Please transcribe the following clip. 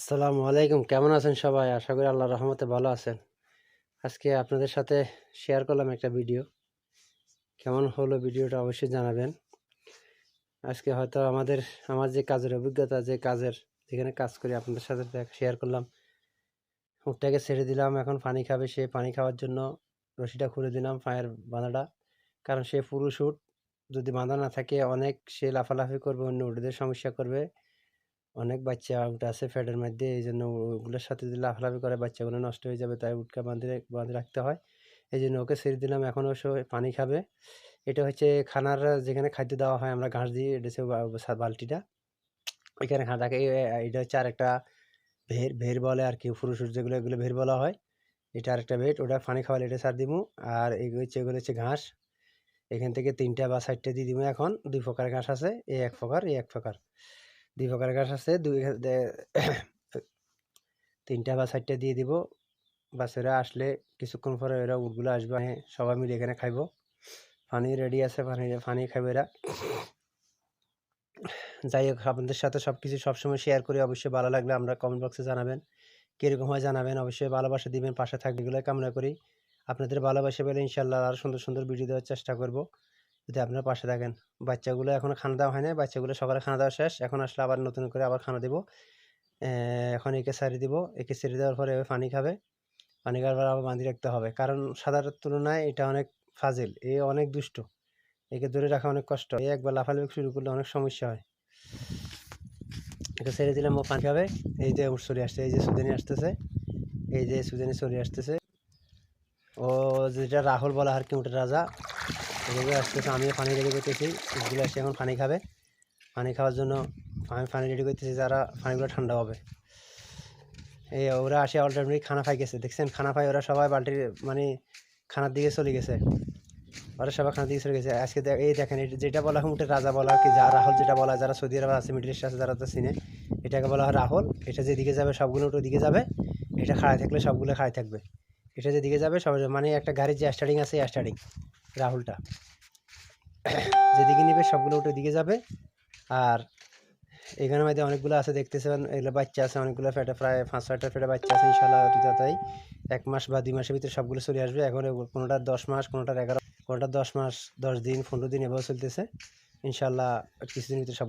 আসসালামু আলাইকুম। কেমন আছেন সবাই? আশা করি আল্লাহ রহমতে ভালো আছেন। আজকে আপনাদের সাথে শেয়ার করলাম একটা ভিডিও কেমন হলো ভিডিওটা অবশ্যই জানাবেন। আজকে হয়তো আমাদের, আমার যে কাজের অভিজ্ঞতা, যে কাজের, যেখানে কাজ করি, আপনাদের সাথে শেয়ার করলাম। উঠটাকে ছেড়ে দিলাম, এখন পানি খাবে, সে পানি খাওয়ার জন্য রশিটা খুলে দিলাম পায়ের বাঁধাটা। কারণ সে পুরুষ উঠ যদি বাঁধা না থাকে, অনেক সে লাফালাফি করবে, অন্য উঠদের সমস্যা করবে। অনেক বাচ্চা উঠ আছে ফ্যাটের মধ্যে এই জন্য ওগুলোর সাথে যদি লাফালাফি করে বাচ্চাগুলো নষ্ট হয়ে যাবে, তাই উটকা বাঁধে বাঁধে রাখতে হয়। এই জন্য ওকে ছেড়ে দিলাম, এখন অবশ্য পানি খাবে। এটা হচ্ছে খানার যেখানে খাদ্য দেওয়া হয়, আমরা ঘাস দিই এটা হচ্ছে বালতিটা। এখানে খা থাকে এটা হচ্ছে আরেকটা ভের ভের বলে আর কি পুরুষ যেগুলো, এগুলো ভের বলা হয়। এটা আরেকটা ভেট ওটা পানি খাওয়ালে এটা সার দিমু। আর এগুলো হচ্ছে এগুলো হচ্ছে ঘাস। এখান থেকে তিনটা বা চারটে দিয়ে দিবো এখন। দুই প্রকার ঘাস আছে এই এক প্রকার এই এক প্রকার। দুই প্রকার ঘাস আছে, দুই তিনটা বা চারটা দিয়ে দিব। বাচ্চারা আসলে কিছুক্ষণ পরে এরা উটগুলো আসবে হ্যাঁ সবাই মিলে এখানে খাইবো। পানি রেডি আছে, পানি পানি খাবে এরা। যাই হোক, আপনাদের সাথে সব কিছু সবসময় শেয়ার করি, অবশ্যই ভালো লাগলে আমরা কমেন্ট বক্সে জানাবেন। কীরকম হয় জানাবেন, অবশ্যই ভালোবাসা দিবেন, পাশে থাকবে এগুলো কামনা করি। আপনাদের ভালোবাসা পেলে ইনশাল্লাহ আরও সুন্দর সুন্দর ভিডিও দেওয়ার চেষ্টা করব। যদি আপনারা পাশে থাকেন। বাচ্চাগুলো এখনও খানা দেওয়া হয় না বাচ্চাগুলো সকালে খানা দেওয়া শেষ। এখন আসলে আবার নতুন করে আবার খানা দেবো। এখন একে সারি দিব। একে ছেড়ে দেওয়ার পরে এবার পানি খাবে। পানি খাওয়ার পর আবার বাঁধি রাখতে হবে। কারণ সাদার তুলনায় এটা অনেক ফাজিল। এ অনেক দুষ্ট। একে ধরে রাখা অনেক কষ্ট। এই একবার লাফালাফি শুরু করলে অনেক সমস্যা হয়। একে ছেড়ে দিলাম, ও পানি খাবে। এই যে উঠ চলে আসছে, এই যে সুদানি আসতেছে। এই যে সুদানি চলে আসতেছে। ও যেটা রাহুল বলা আর কি উঠে রাজা। এগুলো আসতেছে, আমিও পানি রেডি করতেছি। এগুলো আসছে এখন পানি খাবে। পানি খাওয়ার জন্য আমি পানি রেডি করতেছি, যারা পানিগুলো ঠান্ডা হবে। এই ওরা আসে অলরেডি খানা খাই গেছে দেখছেন, খানা খাই ওরা সবাই বালতির মানে খানার দিকে চলে গেছে। ওরা সবাই খানার দিকে চলে গেছে। আজকে এই দেখেন, এটা যেটা বলা হয় রাজা বলা কি যা রাহুল যেটা বলা যারা সৌদি আরব আছে, মিডিল ইস্ট আছে, যারা তো চিনে, এটাকে বলা হয় রাহুল। এটা যেদিকে যাবে, সবগুলো উঠে দিকে যাবে। এটা খাড়াই থাকলে সবগুলো খাড়াই থাকবে। এটা যেদিকে যাবে, সব মানে একটা গাড়ির যে স্টার্টিং আছে স্টার্টিং রাহুলটা। যেদিকে নিবে সবগুলো উঠে দিকে যাবে। আর এখানের মধ্যে অনেকগুলো আছে, দেখতেছেন, এগুলো বাচ্চা আছে, অনেকগুলো ফেটে প্রায় পাঁচ ছয়টা ফেটে বাচ্চা আছে ইনশাল্লাহ তাই এক মাস বা দুই মাসের ভিতরে সবগুলো চলে আসবে। এখন কোনোটা কোনোটার দশ মাস, কোনোটার এগারো কোনোটার দশ মাস, দশ দিন, পনেরো দিন এভাবে চলতেছে। ইনশাল্লাহ কিছুদিন ভিতরে সব